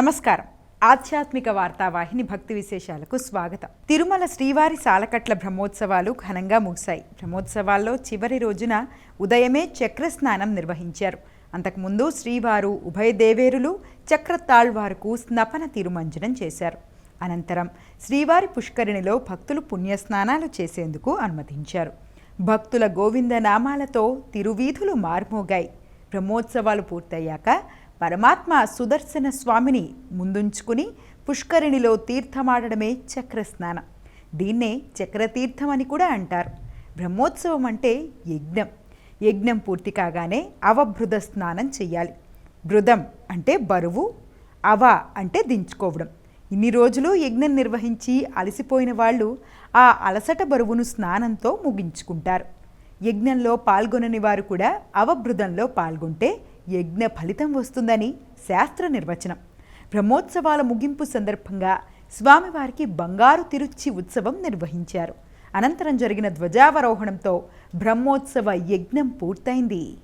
నమస్కారం. ఆధ్యాత్మిక వార్తావాహిని భక్తి విశేషాలకు స్వాగతం. తిరుమల శ్రీవారి సాలకట్ల బ్రహ్మోత్సవాలు ఘనంగా ముగిశాయి. బ్రహ్మోత్సవాల్లో చివరి రోజున ఉదయమే చక్ర స్నానం నిర్వహించారు. అంతకుముందు శ్రీవారు ఉభయ దేవేరులు చక్రతాళ్వారుకు స్నపన తిరుమంజనం చేశారు. అనంతరం శ్రీవారి పుష్కరిణిలో భక్తులు పుణ్యస్నానాలు చేసేందుకు అనుమతించారు. భక్తుల గోవింద నామాలతో తిరువీధులు మార్మోగాయి. బ్రహ్మోత్సవాలు పూర్తయ్యాక పరమాత్మ సుదర్శన స్వామిని ముందుంచుకుని పుష్కరిణిలో తీర్థమాడడమే చక్రస్నానం. దీన్నే చక్రతీర్థం అని కూడా అంటారు. బ్రహ్మోత్సవం అంటే యజ్ఞం. యజ్ఞం పూర్తి కాగానే అవభృద స్నానం చెయ్యాలి. బృదం అంటే బరువు అవ అంటే దించుకోవడం. ఇన్ని రోజులు యజ్ఞం నిర్వహించి అలసిపోయిన వాళ్ళు ఆ అలసట బరువును స్నానంతో ముగించుకుంటారు. యజ్ఞంలో పాల్గొనని వారు కూడా అవభృదంలో పాల్గొంటే యజ్ఞ ఫలితం వస్తుందని శాస్త్ర నిర్వచనం. బ్రహ్మోత్సవాల ముగింపు సందర్భంగా స్వామివారికి బంగారు తిరుచి ఉత్సవం నిర్వహించారు. అనంతరం జరిగిన ధ్వజావరోహణంతో బ్రహ్మోత్సవ యజ్ఞం పూర్తయింది.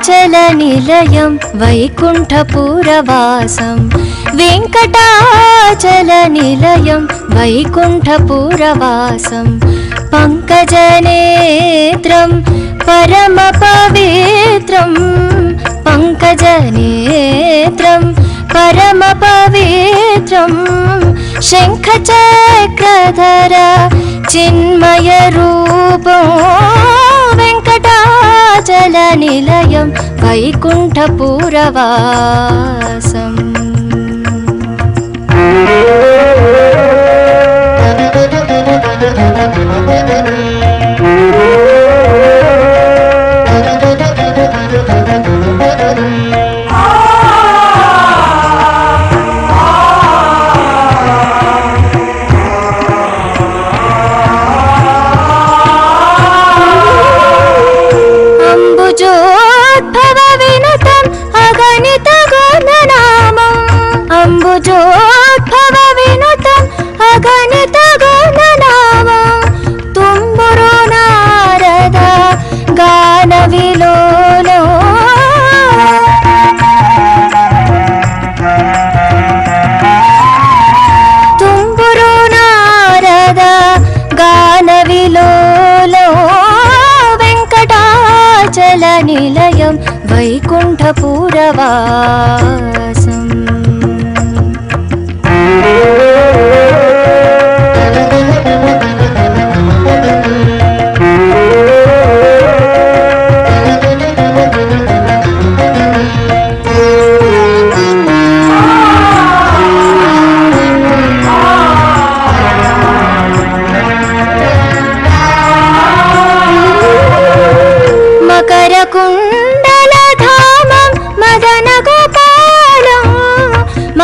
వెంకటాచలనిలయం వైకుంఠపురవాసం. వెంకటాచల నిలయం వైకుంఠపురవాసం. పంకజనేత్రం పరమ పవిత్రం. పంకజనేత్రం పరమ పవిత్రం. శంఖచక్రధర చిన్మయ రూపం వెంకటాచల నిలయం వైకుంఠపురవాసం నిలయం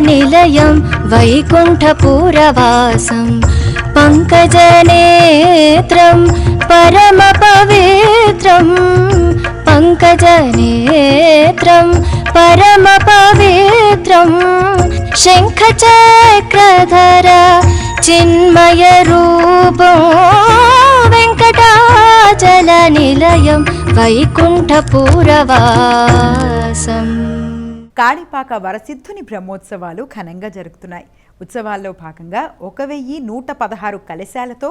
పోషక శ్రీ పురంధర విఠలో వెంకటాచల నిలయం వైకుంఠపురవాసం వెంకటాచల నిలయం వైకుంఠపురవాసం. పంకజనేత్రం కాణిపాక వరసిద్ధుని బ్రహ్మోత్సవాలు ఘనంగా జరుగుతున్నాయి. ఉత్సవాల్లో భాగంగా ఒక వెయ్యి నూట పదహారు కలశాలతో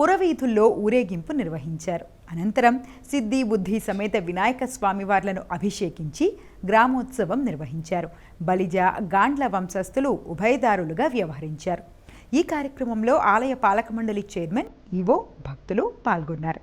పురవీధుల్లో ఊరేగింపు నిర్వహించారు. అనంతరం సిద్ధి బుద్ధి సమేత వినాయక స్వామివార్లను అభిషేకించి గ్రామోత్సవం నిర్వహించారు. బలిజ గాండ్ల వంశస్థులు ఉభయదారులుగా వ్యవహరించారు. ఈ కార్యక్రమంలో ఆలయ పాలక మండలి చైర్మన్ ఈవో భక్తులు పాల్గొన్నారు.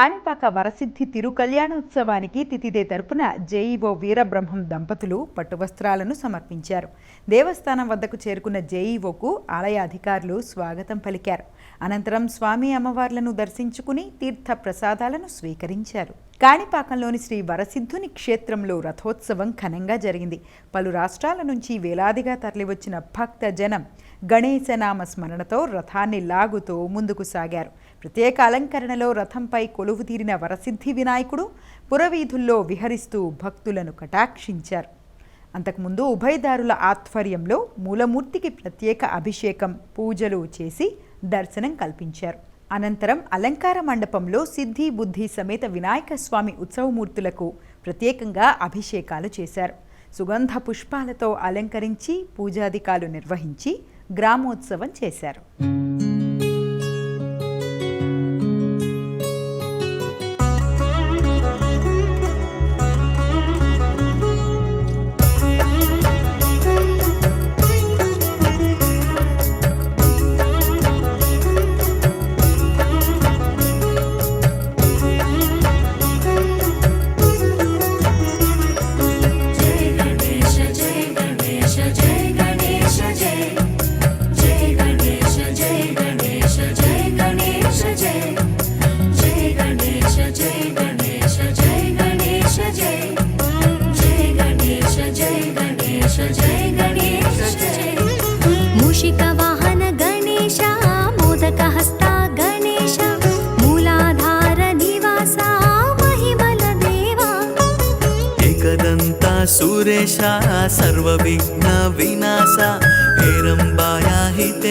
కాణిపాక వరసిద్ధి తిరు కళ్యాణోత్సవానికి తితిదే తరపున జేఈఓ వీరబ్రహ్మం దంపతులు పట్టువస్త్రాలను సమర్పించారు. దేవస్థానం వద్దకు చేరుకున్న జేఈఓకు ఆలయ అధికారులు స్వాగతం పలికారు. అనంతరం స్వామి అమ్మవార్లను దర్శించుకుని తీర్థ ప్రసాదాలను స్వీకరించారు. కాణిపాకంలోని శ్రీ వరసిద్ధుని క్షేత్రంలో రథోత్సవం ఘనంగా జరిగింది. పలు రాష్ట్రాల నుంచి వేలాదిగా తరలివచ్చిన భక్త జనం గణేశనామ స్మరణతో రథాన్ని లాగుతూ ముందుకు సాగారు. ప్రత్యేక అలంకరణలో రథంపై కొలువు తీరిన వరసిద్ధి వినాయకుడు పురవీధుల్లో విహరిస్తూ భక్తులను కటాక్షించారు. అంతకుముందు ఉభయదారుల ఆధ్వర్యంలో మూలమూర్తికి ప్రత్యేక అభిషేకం పూజలు చేసి దర్శనం కల్పించారు. అనంతరం అలంకార మండపంలో సిద్ధి బుద్ధి సమేత వినాయక స్వామి ఉత్సవమూర్తులకు ప్రత్యేకంగా అభిషేకాలు చేశారు. సుగంధ పుష్పాలతో అలంకరించి పూజాధికాలు నిర్వహించి గ్రామోత్సవం చేశారు.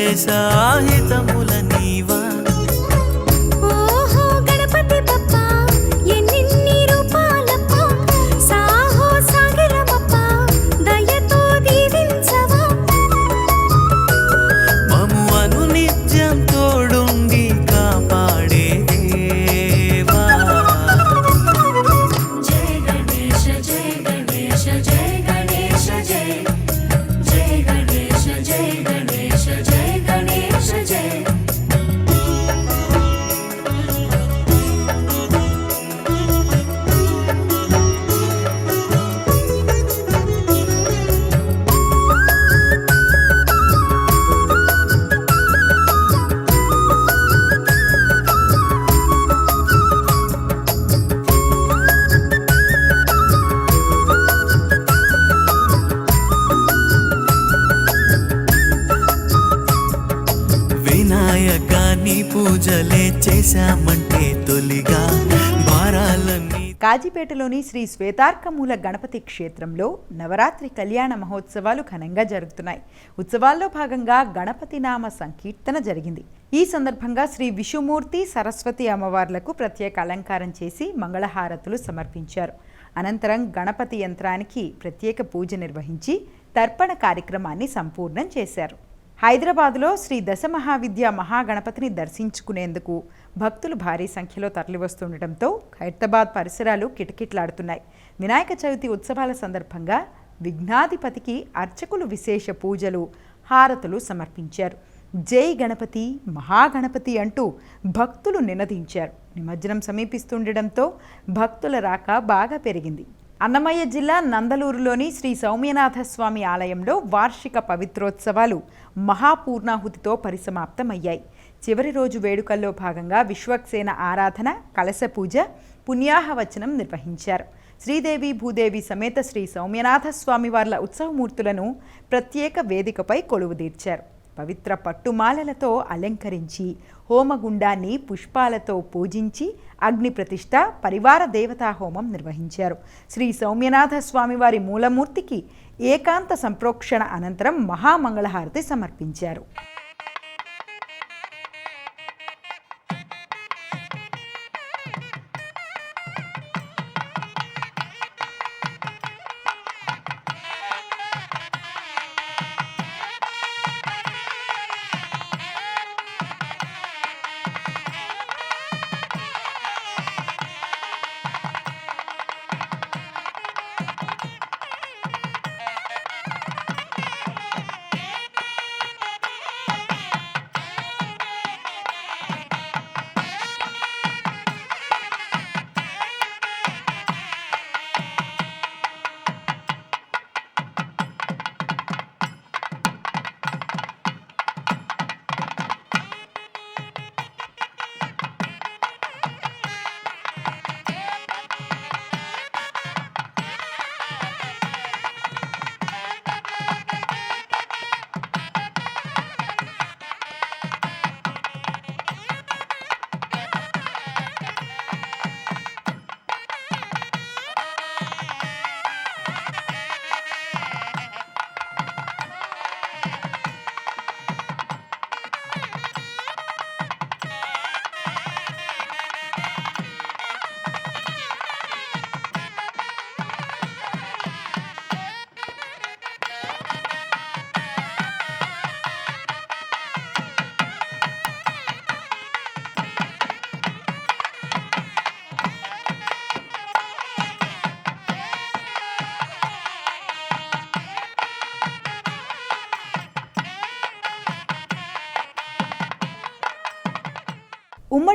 దేశాహితముల నీవ? కాజీపేటలోని శ్రీ శ్వేతార్కమూల గణపతి క్షేత్రంలో నవరాత్రి కళ్యాణ మహోత్సవాలు ఘనంగా జరుగుతున్నాయి. ఉత్సవాల్లో భాగంగా గణపతి నామ సంకీర్తన జరిగింది. ఈ సందర్భంగా శ్రీ విషుమూర్తి సరస్వతి అమ్మవార్లకు ప్రత్యేక అలంకారం చేసి మంగళహారతులు సమర్పించారు. అనంతరం గణపతి యంత్రానికి ప్రత్యేక పూజ నిర్వహించి తర్పణ కార్యక్రమాన్ని సంపూర్ణం చేశారు. హైదరాబాద్లో శ్రీ దశ మహావిద్య మహాగణపతిని దర్శించుకునేందుకు భక్తులు భారీ సంఖ్యలో తరలివస్తుండటంతో ఖైరతాబాద్ పరిసరాలు కిటకిట్లాడుతున్నాయి. వినాయక చవితి ఉత్సవాల సందర్భంగా విఘ్నాధిపతికి అర్చకులు విశేష పూజలు హారతులు సమర్పించారు. జై గణపతి మహాగణపతి అంటూ భక్తులు నినదించారు. నిమజ్జనం సమీపిస్తుండటంతో భక్తుల రాక బాగా పెరిగింది. అన్నమయ్య జిల్లా నందలూరులోని శ్రీ సౌమ్యనాథస్వామి ఆలయంలో వార్షిక పవిత్రోత్సవాలు మహాపూర్ణాహుతితో పరిసమాప్తమయ్యాయి. చివరి రోజు వేడుకల్లో భాగంగా విశ్వక్సేన ఆరాధన కలశ పూజ పుణ్యాహవచనం నిర్వహించారు. శ్రీదేవి భూదేవి సమేత శ్రీ సౌమ్యనాథ స్వామివార్ల ఉత్సవమూర్తులను ప్రత్యేక వేదికపై కొలువుదీర్చారు పవిత్ర పట్టుమాలలతో అలంకరించి హోమగుండాన్ని పుష్పాలతో పూజించి అగ్ని ప్రతిష్ట పరివార దేవతా హోమం నిర్వహించారు. శ్రీ సౌమ్యనాథ స్వామివారి మూలమూర్తికి ఏకాంత సంప్రోక్షణ అనంతరం మహామంగళహారతి సమర్పించారు.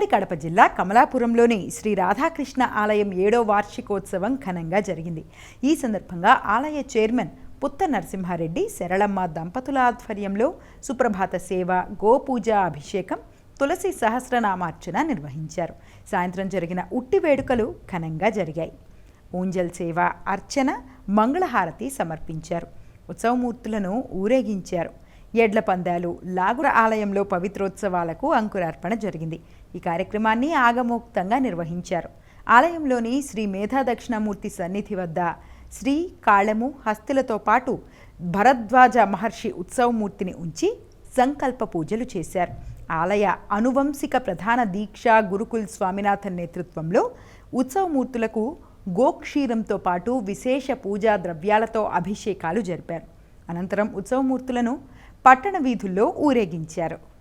ఉమ్మడి కడప జిల్లా కమలాపురంలోని శ్రీ రాధాకృష్ణ ఆలయం ఏడో వార్షికోత్సవం ఘనంగా జరిగింది. ఈ సందర్భంగా ఆలయ చైర్మన్ పుత్త నరసింహారెడ్డి శరళమ్మ దంపతుల ఆధ్వర్యంలో సుప్రభాత సేవ గోపూజ అభిషేకం తులసి సహస్రనామార్చన నిర్వహించారు. సాయంత్రం జరిగిన ఉట్టి వేడుకలు ఘనంగా జరిగాయి. ఊంజల్ సేవ అర్చన మంగళహారతి సమర్పించారు. ఉత్సవమూర్తులను ఊరేగించారు. ఎడ్ల పందాలు లాగుర ఆలయంలో పవిత్రోత్సవాలకు అంకురార్పణ జరిగింది. ఈ కార్యక్రమాన్ని ఆగమోక్తంగా నిర్వహించారు. ఆలయంలోని శ్రీ మేధా దక్షిణామూర్తి సన్నిధి వద్ద శ్రీ కాళము హస్తులతో పాటు భరద్వాజ మహర్షి ఉత్సవమూర్తిని ఉంచి సంకల్ప పూజలు చేశారు. ఆలయ అనువంశిక ప్రధాన దీక్ష గురుకుల్ స్వామినాథన్ నేతృత్వంలో ఉత్సవమూర్తులకు గోక్షీరంతో పాటు విశేష పూజా ద్రవ్యాలతో అభిషేకాలు జరిపారు. అనంతరం ఉత్సవమూర్తులను పట్టణ వీధుల్లో ఊరేగించారు.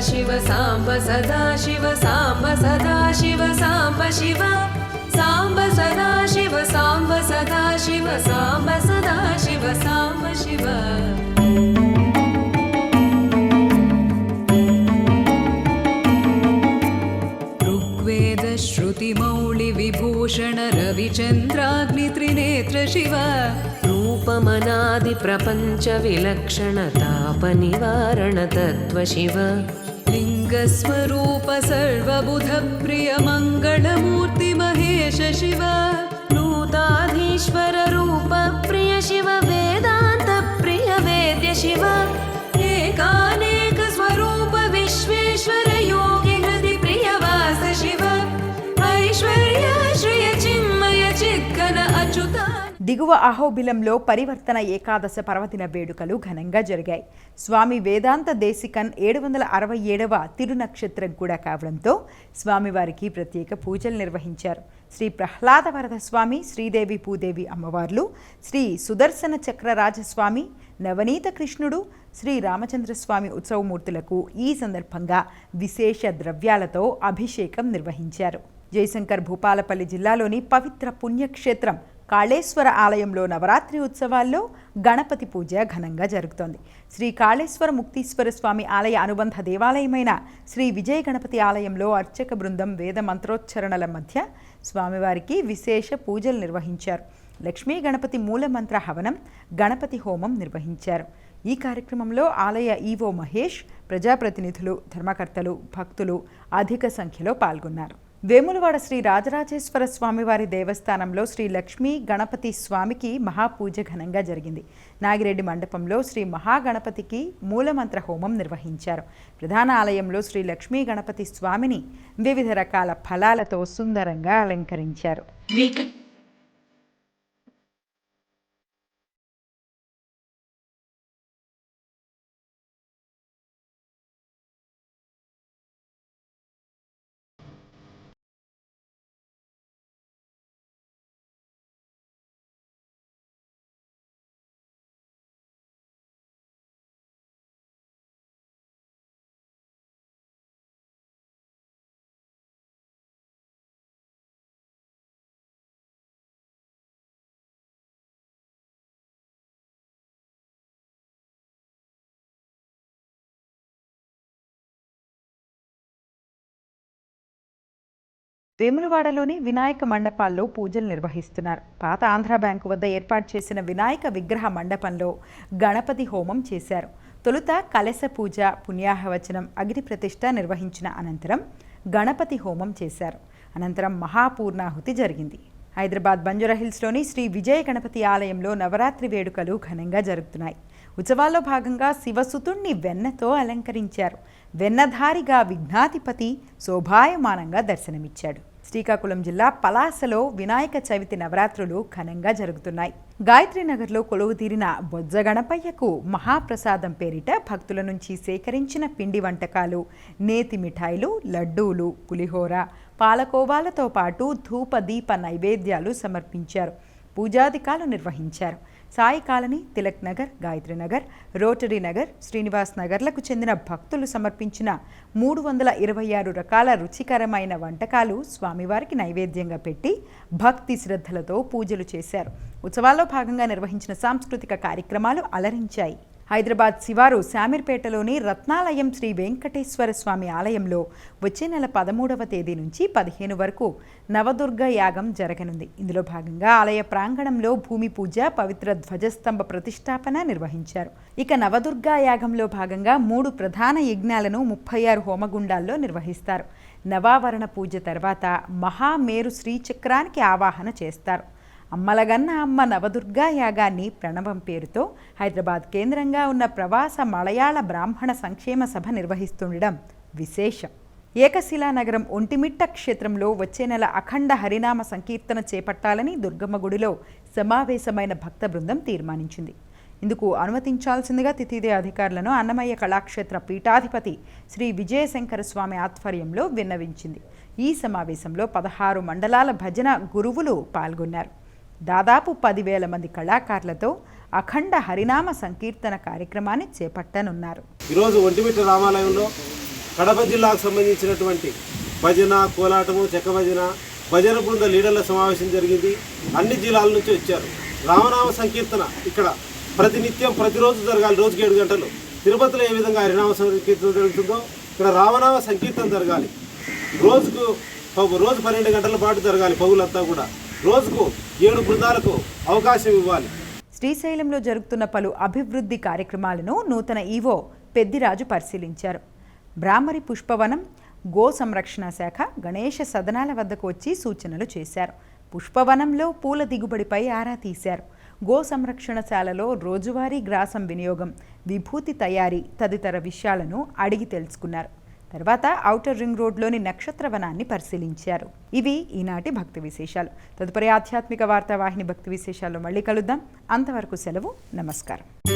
शिव साम्ब सदा शिव साम्ब सदा शिव साम्ब शिव। साम्ब सदा शिव साम्ब सदा शिव साम्ब सदा शिव साम्ब शिव। ऋग्वेद श्रुतिमौळिविभूषण रविचन्द्राग्नित्रिनेत्र शिव। रूपमनादिप्रपञ्च विलक्षणतापनिवारण तत्त्व शिव लिङ्गस्वरूप सर्वबुधप्रियमङ्गलमूर्ति महेश शिव नूताधीश्वररूप प्रिय प्रियशिव वेदान्तप्रिय वेद्य शिव एका దిగువ అహోబిలంలో పరివర్తన ఏకాదశ పర్వదిన వేడుకలు ఘనంగా జరిగాయి. స్వామి వేదాంత దేశికన్ ఏడు వందల అరవై ఏడవ తిరునక్షత్రం కూడా కావడంతో స్వామివారికి ప్రత్యేక పూజలు నిర్వహించారు. శ్రీ ప్రహ్లాద వరద స్వామి శ్రీదేవి పూదేవి అమ్మవార్లు శ్రీ సుదర్శన చక్ర రాజస్వామి నవనీత కృష్ణుడు శ్రీ రామచంద్రస్వామి ఉత్సవమూర్తులకు ఈ సందర్భంగా విశేష ద్రవ్యాలతో అభిషేకం నిర్వహించారు. జయశంకర్ భూపాలపల్లి జిల్లాలోని పవిత్ర పుణ్యక్షేత్రం కాళేశ్వర ఆలయంలో నవరాత్రి ఉత్సవాల్లో గణపతి పూజ ఘనంగా జరుగుతోంది. శ్రీ కాళేశ్వర ముక్తీశ్వర స్వామి ఆలయ అనుబంధ దేవాలయమైన శ్రీ విజయ గణపతి ఆలయంలో అర్చక బృందం వేద మంత్రోచ్చరణల మధ్య స్వామివారికి విశేష పూజలు నిర్వహించారు. లక్ష్మీ గణపతి మూలమంత్ర హవనం గణపతి హోమం నిర్వహించారు. ఈ కార్యక్రమంలో ఆలయ ఈవో మహేష్ ప్రజాప్రతినిధులు ధర్మకర్తలు భక్తులు అధిక సంఖ్యలో పాల్గొన్నారు. వేములవాడ శ్రీ రాజరాజేశ్వర స్వామివారి దేవస్థానంలో శ్రీ లక్ష్మీ గణపతి స్వామికి మహాపూజ ఘనంగా జరిగింది. నాగిరెడ్డి మండపంలో శ్రీ మహాగణపతికి మూలమంత్ర హోమం నిర్వహించారు. ప్రధాన ఆలయంలో శ్రీ లక్ష్మీ గణపతి స్వామిని వివిధ రకాల ఫలాలతో సుందరంగా అలంకరించారు. వేములవాడలోని వినాయక మండపాల్లో పూజలు నిర్వహిస్తున్నారు. పాత ఆంధ్ర బ్యాంకు వద్ద ఏర్పాటు చేసిన వినాయక విగ్రహ మండపంలో గణపతి హోమం చేశారు. తొలుత కలశ పూజ పుణ్యాహవచనం అగ్ని ప్రతిష్ట నిర్వహించిన అనంతరం గణపతి హోమం చేశారు. అనంతరం మహాపూర్ణాహుతి జరిగింది. హైదరాబాద్ బంజారాహిల్స్లోని శ్రీ విజయ గణపతి ఆలయంలో నవరాత్రి వేడుకలు ఘనంగా జరుగుతున్నాయి. ఉత్సవాల్లో భాగంగా శివసుతుణ్ణి వెన్నతో అలంకరించారు. వెన్నధారిగా విఘ్నాధిపతి శోభాయమానంగా దర్శనమిచ్చాడు. శ్రీకాకుళం జిల్లా పలాసలో వినాయక చవితి నవరాత్రులు ఘనంగా జరుగుతున్నాయి. గాయత్రీనగర్లో కొలువు తీరిన బొజ్జ గణపయ్యకు మహాప్రసాదం పేరిట భక్తుల నుంచి సేకరించిన పిండి వంటకాలు నేతి మిఠాయిలు లడ్డూలు పులిహోర పాలకోవాలతో పాటు ధూప దీప నైవేద్యాలు సమర్పించారు. పూజాధికాలు నిర్వహించారు. సాయి కాలనీ తిలక్ నగర్ గాయత్రి నగర్ రోటరీ నగర్ శ్రీనివాస్ నగర్లకు చెందిన భక్తులు సమర్పించిన మూడు వందల ఇరవై ఆరు రకాల రుచికరమైన వంటకాలు స్వామివారికి నైవేద్యంగా పెట్టి భక్తి శ్రద్ధలతో పూజలు చేశారు. ఉత్సవాల్లో భాగంగా నిర్వహించిన సాంస్కృతిక కార్యక్రమాలు అలరించాయి. హైదరాబాద్ శివారు శామీర్పేటలోని రత్నాలయం శ్రీ వెంకటేశ్వర స్వామి ఆలయంలో వచ్చే నెల పదమూడవ తేదీ నుంచి పదిహేను వరకు నవదుర్గ యాగం జరగనుంది. ఇందులో భాగంగా ఆలయ ప్రాంగణంలో భూమి పూజ పవిత్ర ధ్వజస్తంభ ప్రతిష్టాపన నిర్వహించారు. ఇక నవదుర్గా యాగంలో భాగంగా మూడు ప్రధాన యజ్ఞాలను ముప్పై ఆరు హోమగుండాల్లో నిర్వహిస్తారు. నవావరణ పూజ తర్వాత మహామేరు శ్రీచక్రానికి ఆవాహన చేస్తారు. అమ్మలగన్న అమ్మ నవదుర్గా యాగాన్ని ప్రణవం పేరుతో హైదరాబాద్ కేంద్రంగా ఉన్న ప్రవాస మలయాళ బ్రాహ్మణ సంక్షేమ సభ నిర్వహిస్తుండడం విశేషం. ఏకశిలా నగరం ఒంటిమిట్ట క్షేత్రంలో వచ్చే నెల అఖండ హరినామ సంకీర్తన చేపట్టాలని దుర్గమ్మ గుడిలో సమావేశమైన భక్త బృందం తీర్మానించింది. ఇందుకు అనుమతించాల్సిందిగా తిథిదే అధికారులను అన్నమయ్య కళాక్షేత్ర పీఠాధిపతి శ్రీ విజయశంకర స్వామి ఆధ్వర్యంలో విన్నవించింది. ఈ సమావేశంలో పదహారు మండలాల భజన గురువులు పాల్గొన్నారు. దాదాపు పదివేల మంది కళాకారులతో అఖండ హరినామ సంకీర్తన కార్యక్రమాన్ని చేపట్టనున్నారు. ఈరోజు ఒంటిమిట్ట రామాలయంలో కడప జిల్లాకు సంబంధించినటువంటి భజన కోలాటము చెక్క భజన భజన బృంద లీడర్ల సమావేశం జరిగింది. అన్ని జిల్లాల నుంచి వచ్చారు. రామనామ సంకీర్తన ఇక్కడ ప్రతినిత్యం ప్రతిరోజు జరగాలి రోజుకి ఏడు గంటలు. తిరుపతిలో ఏ విధంగా హరినామ సంకీర్తన జరుగుతుందో ఇక్కడ రామనామ సంకీర్తన జరగాలి. రోజుకు రోజు పన్నెండు గంటల పాటు జరగాలి పగులంతా కూడా. రోజుకు ఏడు బృందాలకు అవకాశం ఇవ్వాలి. శ్రీశైలంలో జరుగుతున్న పలు అభివృద్ధి కార్యక్రమాలను నూతన ఈవో పెద్దిరాజు పరిశీలించారు. బ్రాహ్మరి పుష్పవనం గో సంరక్షణ శాఖ గణేష సదనాల వద్దకు వచ్చి సూచనలు చేశారు. పుష్పవనంలో పూల దిగుబడిపై ఆరా తీశారు. గో సంరక్షణశాలలో రోజువారీ గ్రాసం వినియోగం విభూతి తయారీ తదితర విషయాలను అడిగి తెలుసుకున్నారు. తర్వాత ఔటర్ రింగ్ రోడ్లోని నక్షత్రవనాన్ని పరిశీలించారు. ఇవి ఈనాటి భక్తి విశేషాలు. తదుపరి ఆధ్యాత్మిక వార్తావాహిని భక్తి విశేషాల్లో మళ్ళీ కలుద్దాం. అంతవరకు సెలవు. నమస్కారం.